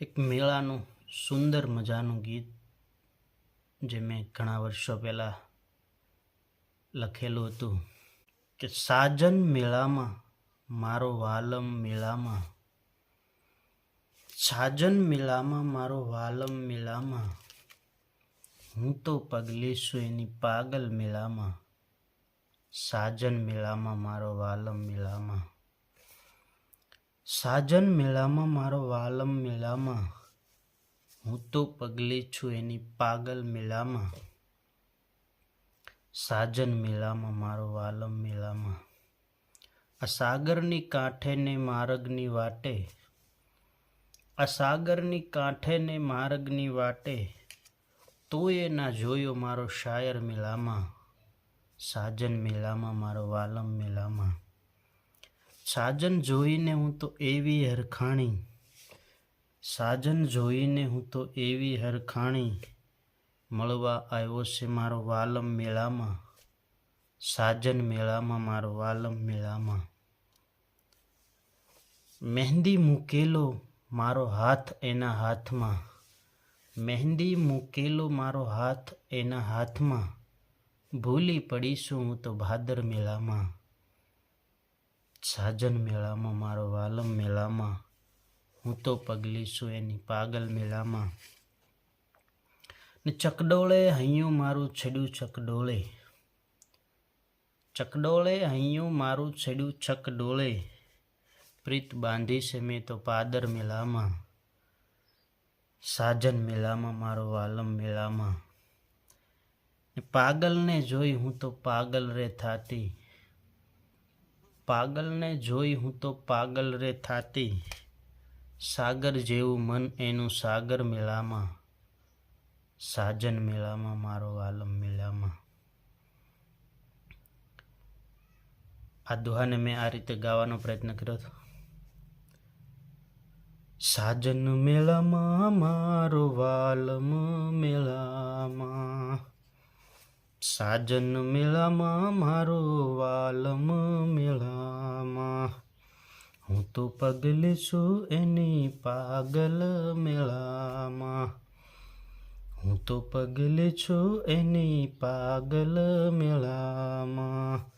એક મેળાનું સુંદર મજાનું ગીત જે મેં ઘણા વર્ષો પહેલાં લખેલું હતું કે સાજન મેળામાં, મારો વાલમ મેળામાં, સાજન મેળામાં, મારો વાલમ મેળામાં, હું તો પગલી છું એની પાગલ મેળામાં, સાજન મેળામાં, મારો વાલમ મેળામાં. સાજન મેળામાં, મારો વાલમ મેળામાં. હું તો પગલે છું એની પાગલ મેળામાં. સાજન મેળામાં, મારો વાલમ મેળામાં. આ સાગરની કાંઠે ને માર્ગની વાટે. આ સાગરની કાંઠે ને માર્ગની વાટે. તોય ના જોયો મારો શાયર મેળામાં. સાજન મેળામાં, મારો વાલમ મેળામાં. સાજન જોઈને હું તો એવી હરખાણી. સાજન જોઈને હું તો એવી હરખાણી. મળવા આવ્યો છે મારો વાલમ મેળામાં. સાજન મેળામાં મારો વાલમ મેળામાં. મહેંદી મૂકેલો મારો હાથ એના હાથમાં. મહેંદી મૂકેલો મારો હાથ એના હાથમાં. ભૂલી પડીશું હું તો ભાદર મેળામાં. સાજન મેળામાં, મારો વાલમ મેળામાં, હું તો પગલી છું એની પાગલ મેળામાં. ને ચકડોળે હૈયું મારું છેડ્યું ચકડોળે. ચકડોળે હૈયું મારું છેડ્યું ચકડોળે. પ્રીત બાંધી છે મેં તો પાદર મેળામાં. સાજન મેળામાં, મારો વાલમ મેળામાં. પાગલને જોઈ હું તો પાગલ રે થાતી. પાગલને જોઈ હું તો પાગલ રે થાતી. સાગર જેવું મન એનું સાગર મેળામાં. સાજન મેળામાં મારો આલમ મેળામાં. આ દુહાને મેં આ રીતે ગાવાનો પ્રયત્ન કર્યો હતો. સાજન મેળામાં મારો સાજન મેળામાં મારો વાલમ મેળામાં. હું તો પગલી છું એની પાગલ મેળામાં. હું તો પગલી છું એની પાગલ મેળામાં.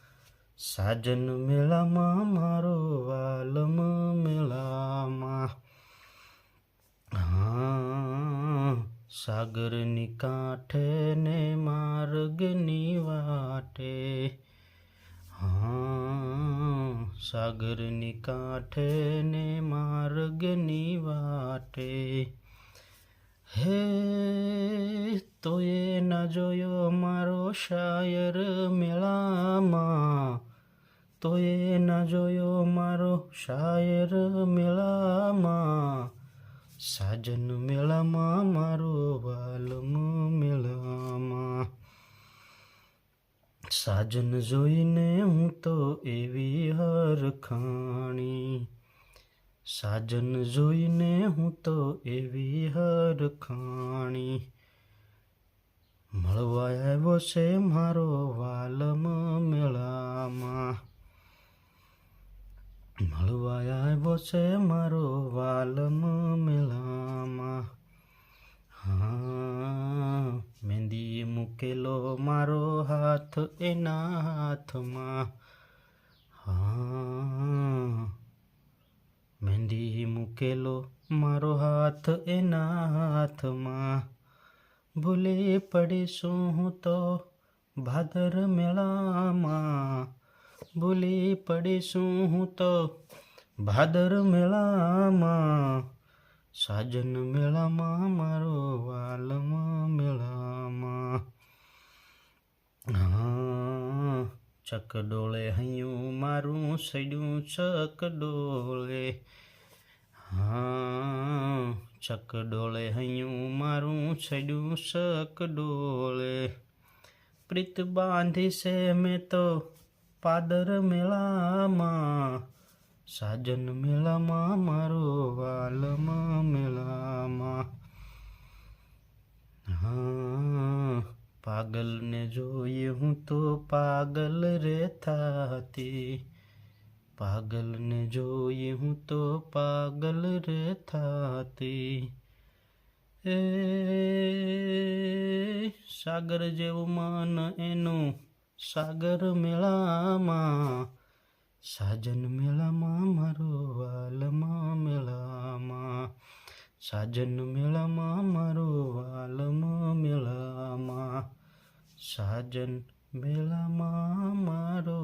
સાજન મેળામાં મારો વાલમ મેળામાં. હા. સાગરની કાંઠે ને માર્ગની વાટે. હા, સાગરની કાંઠે ને માર્ગની વાટે. હે, તો એ ના જોયો મારો શાયર મેળામાં. તો એ ના જોયો મારો શાયર મેળામાં. સાજન મેળામાં મારો વાલમ મેળામાં. સાજન જોઈને હું તો એવી હરખાણી. સાજન જોઈને હું તો એવી હરખાણી. મળવા આવ્યો છે મારો વાલમ મેળામાં. મળવા આવ્યો છે મારો વાલમ મેળામાં હા મહેંદી મૂકેલો મારો હાથ એના હાથમાં હા મહેંદી મૂકેલો મારો હાથ એના હાથમાં ભૂલી પડીશું હું તો ભાદર મેળામાં ભૂલી પડીશું હું તો ભાદર મેળામાં, સાજન મેળામાં, મારો વાલમ મેળામાં. હા ચકડોળે હૈયું મારું સડ્યું ચકડોળે હા ચકડોળે હૈયું મારું સડ્યું ચકડોળે પ્રીત બાંધી છે મેં તો પાદર મેળામાં સાજન મેળામાં મારો વાલમાં મેળામાં હા, પાગલને જોઈએ હું તો પાગલ રે હતી પાગલને જોઈએ હું તો પાગલ રે હતી એ સાગર જેવું મન એનું સાગર મેળામાં. સાજન મેળામાં મારો વાલમાં મેળામાં સાજન મેળામાં મારો વાલમાં મેળામાં સાજન મેળામાં મારો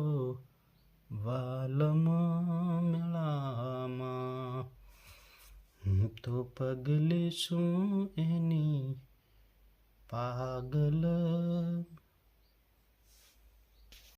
વાલમાં મેળામાં હું તો પગલે શું એની પાગલ